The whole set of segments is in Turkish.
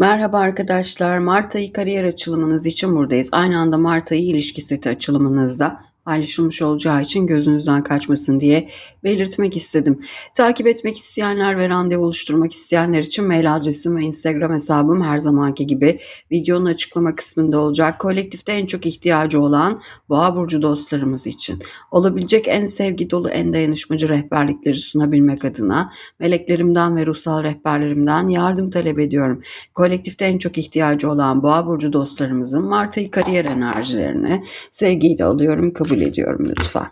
Merhaba arkadaşlar. Mart ayı kariyer açılımınız için buradayız. Aynı anda Mart ayı ilişki seti açılımınızda paylaşılmış olacağı için gözünüzden kaçmasın diye belirtmek istedim. Takip etmek isteyenler ve randevu oluşturmak isteyenler için mail adresim ve Instagram hesabım her zamanki gibi videonun açıklama kısmında olacak. Kolektifte en çok ihtiyacı olan Boğa burcu dostlarımız için olabilecek en sevgi dolu, en dayanışmacı rehberlikleri sunabilmek adına meleklerimden ve ruhsal rehberlerimden yardım talep ediyorum. Kolektifte en çok ihtiyacı olan Boğa burcu dostlarımızın Mart ayı kariyer enerjilerini sevgiyle alıyorum, kabul ediyorum lütfen.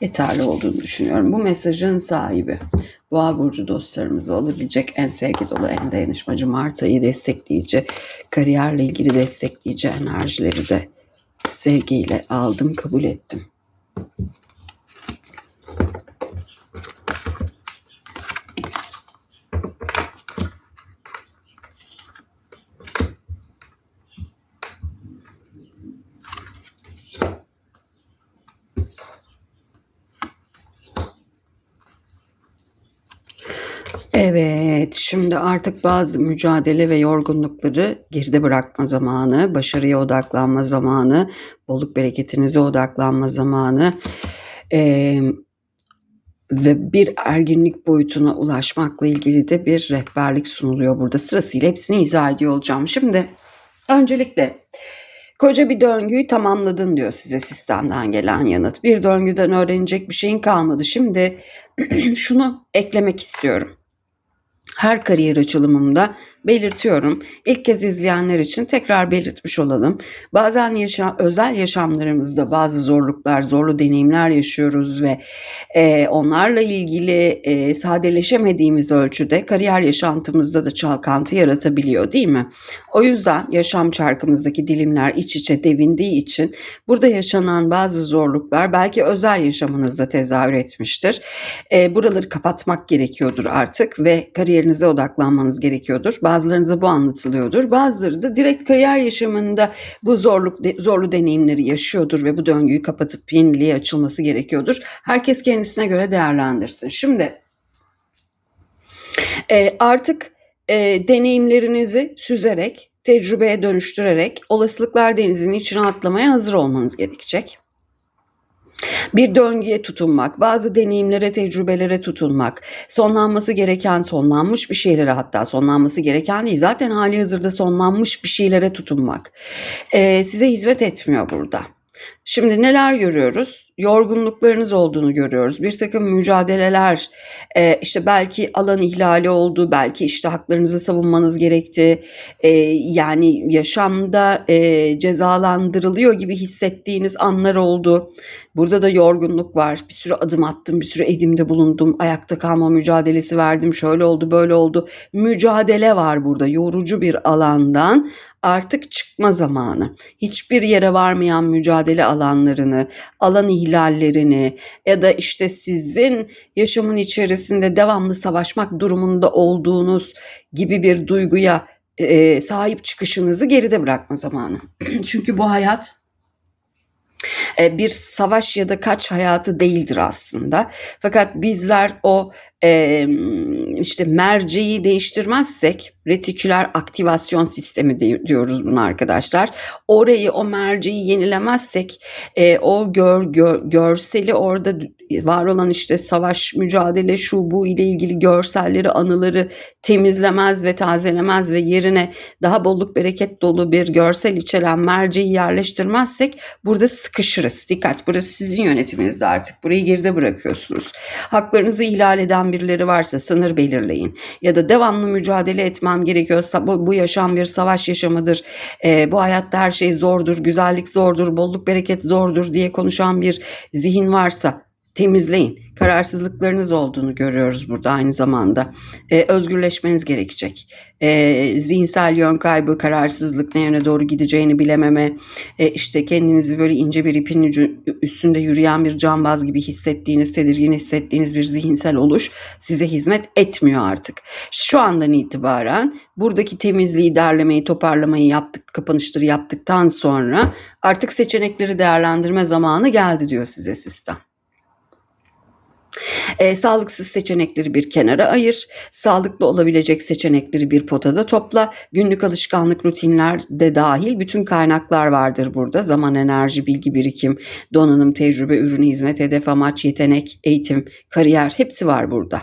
yeterli olduğunu düşünüyorum. Bu mesajın sahibi Boğa burcu dostlarımızı olabilecek en sevgi dolu, en dayanışmacı Mart ayı destekleyici, kariyerle ilgili destekleyici enerjileri de sevgiyle aldım, kabul ettim. Evet, şimdi artık bazı mücadele ve yorgunlukları geride bırakma zamanı, başarıya odaklanma zamanı, bolluk bereketinize odaklanma zamanı eee, ve bir erginlik boyutuna ulaşmakla ilgili de bir rehberlik sunuluyor burada. Sırasıyla hepsini izah ediyor olacağım. Şimdi öncelikle koca bir döngüyü tamamladın diyor size sistemden gelen yanıt. Bir döngüden öğrenecek bir şeyin kalmadı. Şimdi şunu eklemek istiyorum her kariyer açılımımda belirtiyorum. İlk kez izleyenler için tekrar belirtmiş olalım. Bazen yaşa özel yaşamlarımızda bazı zorluklar, zorlu deneyimler yaşıyoruz ve e, onlarla ilgili e, sadeleşemediğimiz ölçüde kariyer yaşantımızda da çalkantı yaratabiliyor değil mi? O yüzden yaşam çarkımızdaki dilimler iç içe devindiği için burada yaşanan bazı zorluklar belki özel yaşamınızda tezahür etmiştir. E, buraları kapatmak gerekiyordur artık ve kariyerinize odaklanmanız gerekiyordur. Bazılarınıza bu anlatılıyordur. Bazıları da direkt kariyer yaşamında bu zorluk zorlu deneyimleri yaşıyordur ve bu döngüyü kapatıp yeniliğe açılması gerekiyordur. Herkes kendisine göre değerlendirsin. Şimdi e, artık e, deneyimlerinizi süzerek, tecrübeye dönüştürerek olasılıklar denizinin içine atlamaya hazır olmanız gerekecek. Bir döngüye tutunmak, bazı deneyimlere, tecrübelere tutunmak, sonlanması gereken, sonlanmış bir şeylere hatta sonlanması gereken değil, zaten hali hazırda sonlanmış bir şeylere tutunmak ee, size hizmet etmiyor burada. Şimdi neler görüyoruz? yorgunluklarınız olduğunu görüyoruz. Bir takım mücadeleler, e, işte belki alan ihlali oldu, belki işte haklarınızı savunmanız gerekti. E, yani yaşamda e, cezalandırılıyor gibi hissettiğiniz anlar oldu. Burada da yorgunluk var. Bir sürü adım attım, bir sürü edimde bulundum. Ayakta kalma mücadelesi verdim. Şöyle oldu, böyle oldu. Mücadele var burada. Yorucu bir alandan artık çıkma zamanı. Hiçbir yere varmayan mücadele alanlarını, alan ihlallerini ya da işte sizin yaşamın içerisinde devamlı savaşmak durumunda olduğunuz gibi bir duyguya e, sahip çıkışınızı geride bırakma zamanı. Çünkü bu hayat e, bir savaş ya da kaç hayatı değildir aslında. Fakat bizler o e, işte merceği değiştirmezsek retiküler aktivasyon sistemi diyoruz bunu arkadaşlar. Orayı o merceği yenilemezsek e, o gör, gör, görseli orada var olan işte savaş mücadele şu bu ile ilgili görselleri anıları temizlemez ve tazelemez ve yerine daha bolluk bereket dolu bir görsel içeren merceği yerleştirmezsek burada sıkışırız. Dikkat burası sizin yönetiminizde artık burayı geride bırakıyorsunuz. Haklarınızı ihlal eden birileri varsa sınır belirleyin. Ya da devamlı mücadele etmem gerekiyorsa bu, bu yaşam bir savaş yaşamıdır. E, bu hayatta her şey zordur, güzellik zordur, bolluk bereket zordur diye konuşan bir zihin varsa temizleyin. Kararsızlıklarınız olduğunu görüyoruz burada aynı zamanda. Ee, özgürleşmeniz gerekecek. Ee, zihinsel yön kaybı, kararsızlık, ne yöne doğru gideceğini bilememe, e, işte kendinizi böyle ince bir ipin üstünde yürüyen bir cambaz gibi hissettiğiniz, tedirgin hissettiğiniz bir zihinsel oluş size hizmet etmiyor artık. Şu andan itibaren buradaki temizliği, derlemeyi, toparlamayı yaptık, kapanışları yaptıktan sonra artık seçenekleri değerlendirme zamanı geldi diyor size sistem. E, sağlıksız seçenekleri bir kenara ayır. Sağlıklı olabilecek seçenekleri bir potada topla. Günlük alışkanlık rutinler de dahil bütün kaynaklar vardır burada. Zaman, enerji, bilgi birikim, donanım, tecrübe, ürün, hizmet, hedef, amaç, yetenek, eğitim, kariyer hepsi var burada.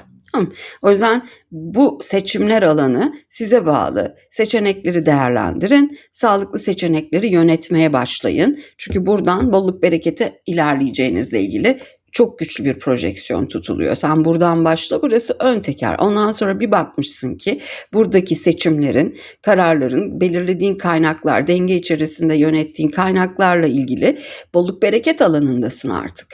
O yüzden bu seçimler alanı size bağlı. Seçenekleri değerlendirin. Sağlıklı seçenekleri yönetmeye başlayın. Çünkü buradan bolluk berekete ilerleyeceğinizle ilgili çok güçlü bir projeksiyon tutuluyor. Sen buradan başla burası ön teker. Ondan sonra bir bakmışsın ki buradaki seçimlerin, kararların, belirlediğin kaynaklar, denge içerisinde yönettiğin kaynaklarla ilgili bolluk bereket alanındasın artık.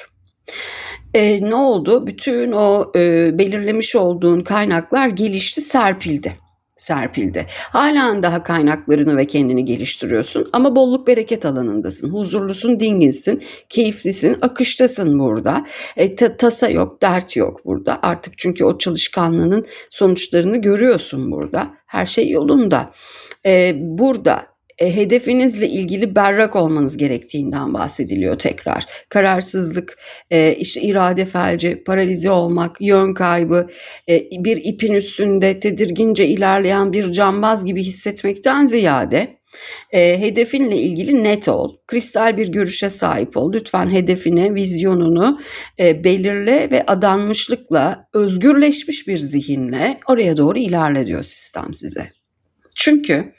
E, ne oldu? Bütün o e, belirlemiş olduğun kaynaklar gelişti, serpildi serpildi. Hala daha kaynaklarını ve kendini geliştiriyorsun ama bolluk bereket alanındasın. Huzurlusun, dinginsin, keyiflisin, akıştasın burada. E, ta, tasa yok, dert yok burada. Artık çünkü o çalışkanlığının sonuçlarını görüyorsun burada. Her şey yolunda. E, burada e, hedefinizle ilgili berrak olmanız gerektiğinden bahsediliyor tekrar. Kararsızlık, e, işte irade felci, paralize olmak, yön kaybı, e, bir ipin üstünde tedirgince ilerleyen bir cambaz gibi hissetmekten ziyade e, hedefinle ilgili net ol. Kristal bir görüşe sahip ol. Lütfen hedefine, vizyonunu e, belirle ve adanmışlıkla, özgürleşmiş bir zihinle oraya doğru ilerle diyor sistem size. Çünkü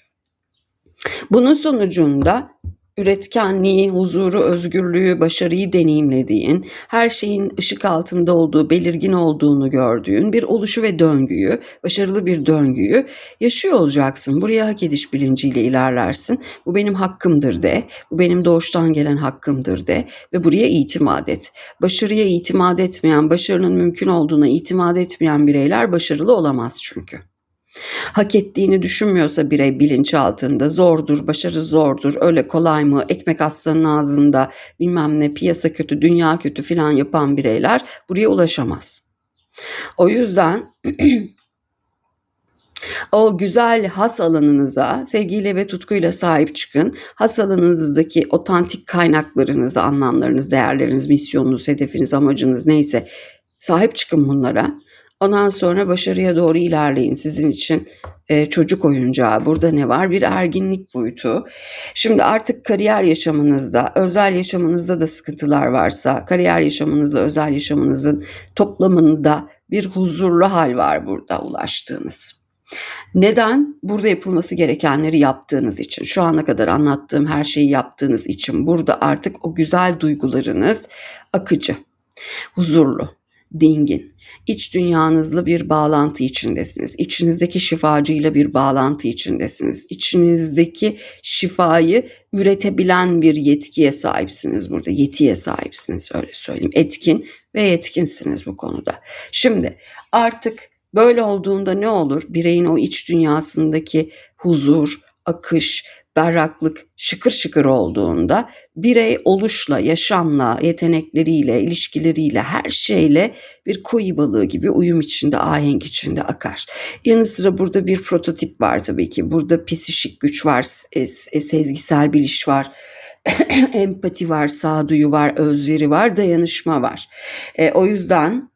bunun sonucunda üretkenliği, huzuru, özgürlüğü, başarıyı deneyimlediğin, her şeyin ışık altında olduğu, belirgin olduğunu gördüğün bir oluşu ve döngüyü, başarılı bir döngüyü yaşıyor olacaksın. Buraya hak ediş bilinciyle ilerlersin. Bu benim hakkımdır de, bu benim doğuştan gelen hakkımdır de ve buraya itimat et. Başarıya itimat etmeyen, başarının mümkün olduğuna itimat etmeyen bireyler başarılı olamaz çünkü. Hak ettiğini düşünmüyorsa birey bilinçaltında zordur, başarı zordur, öyle kolay mı, ekmek aslanın ağzında bilmem ne, piyasa kötü, dünya kötü filan yapan bireyler buraya ulaşamaz. O yüzden o güzel has alanınıza sevgiyle ve tutkuyla sahip çıkın. Has alanınızdaki otantik kaynaklarınızı, anlamlarınız, değerleriniz, misyonunuz, hedefiniz, amacınız neyse sahip çıkın bunlara. Ondan sonra başarıya doğru ilerleyin. Sizin için e, çocuk oyuncağı. Burada ne var? Bir erginlik boyutu. Şimdi artık kariyer yaşamınızda, özel yaşamınızda da sıkıntılar varsa, kariyer yaşamınızla özel yaşamınızın toplamında bir huzurlu hal var burada ulaştığınız. Neden? Burada yapılması gerekenleri yaptığınız için. Şu ana kadar anlattığım her şeyi yaptığınız için. Burada artık o güzel duygularınız akıcı, huzurlu, dingin. İç dünyanızla bir bağlantı içindesiniz. İçinizdeki şifacıyla bir bağlantı içindesiniz. İçinizdeki şifayı üretebilen bir yetkiye sahipsiniz burada. Yetiye sahipsiniz öyle söyleyeyim. Etkin ve yetkinsiniz bu konuda. Şimdi artık böyle olduğunda ne olur? Bireyin o iç dünyasındaki huzur, akış, berraklık şıkır şıkır olduğunda birey oluşla, yaşamla, yetenekleriyle, ilişkileriyle, her şeyle bir koyu balığı gibi uyum içinde, ahenk içinde akar. Yanı sıra burada bir prototip var tabii ki. Burada psişik güç var, sezgisel biliş var empati var, sağduyu var, özveri var, dayanışma var. E, o yüzden e,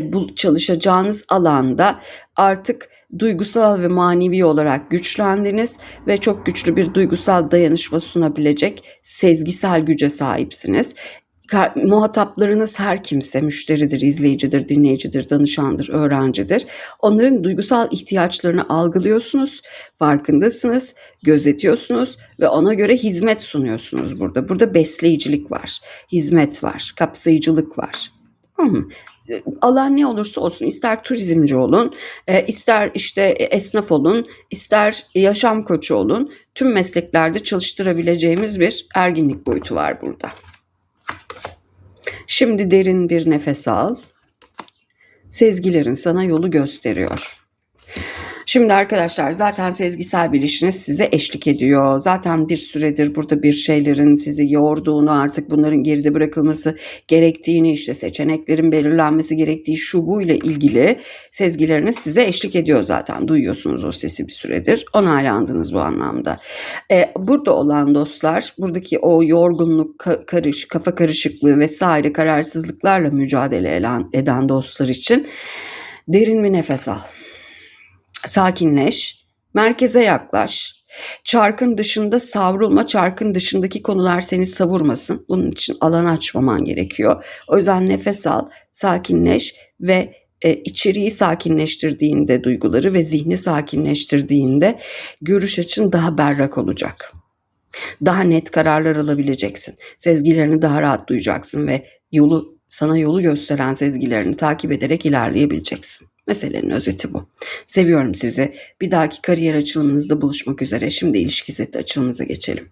bu çalışacağınız alanda artık duygusal ve manevi olarak güçlendiniz ve çok güçlü bir duygusal dayanışma sunabilecek sezgisel güce sahipsiniz. Muhataplarınız her kimse, müşteridir, izleyicidir, dinleyicidir, danışandır, öğrencidir. Onların duygusal ihtiyaçlarını algılıyorsunuz, farkındasınız, gözetiyorsunuz ve ona göre hizmet sunuyorsunuz burada. Burada besleyicilik var, hizmet var, kapsayıcılık var. Hmm alan ne olursa olsun ister turizmci olun, e, ister işte esnaf olun, ister yaşam koçu olun tüm mesleklerde çalıştırabileceğimiz bir erginlik boyutu var burada. Şimdi derin bir nefes al. Sezgilerin sana yolu gösteriyor. Şimdi arkadaşlar zaten sezgisel bilişiniz size eşlik ediyor. Zaten bir süredir burada bir şeylerin sizi yorduğunu artık bunların geride bırakılması gerektiğini işte seçeneklerin belirlenmesi gerektiği şu bu ile ilgili sezgileriniz size eşlik ediyor zaten. Duyuyorsunuz o sesi bir süredir. Onaylandınız bu anlamda. Ee, burada olan dostlar buradaki o yorgunluk, ka- karış, kafa karışıklığı vesaire kararsızlıklarla mücadele eden, dostlar için derin bir nefes al. Sakinleş, merkeze yaklaş. Çarkın dışında savrulma, çarkın dışındaki konular seni savurmasın. Bunun için alan açmaman gerekiyor. O yüzden nefes al, sakinleş ve e, içeriği sakinleştirdiğinde duyguları ve zihni sakinleştirdiğinde görüş açın daha berrak olacak. Daha net kararlar alabileceksin. Sezgilerini daha rahat duyacaksın ve yolu sana yolu gösteren sezgilerini takip ederek ilerleyebileceksin. Meselenin özeti bu. Seviyorum sizi. Bir dahaki kariyer açılımınızda buluşmak üzere. Şimdi ilişki seti açılımımıza geçelim.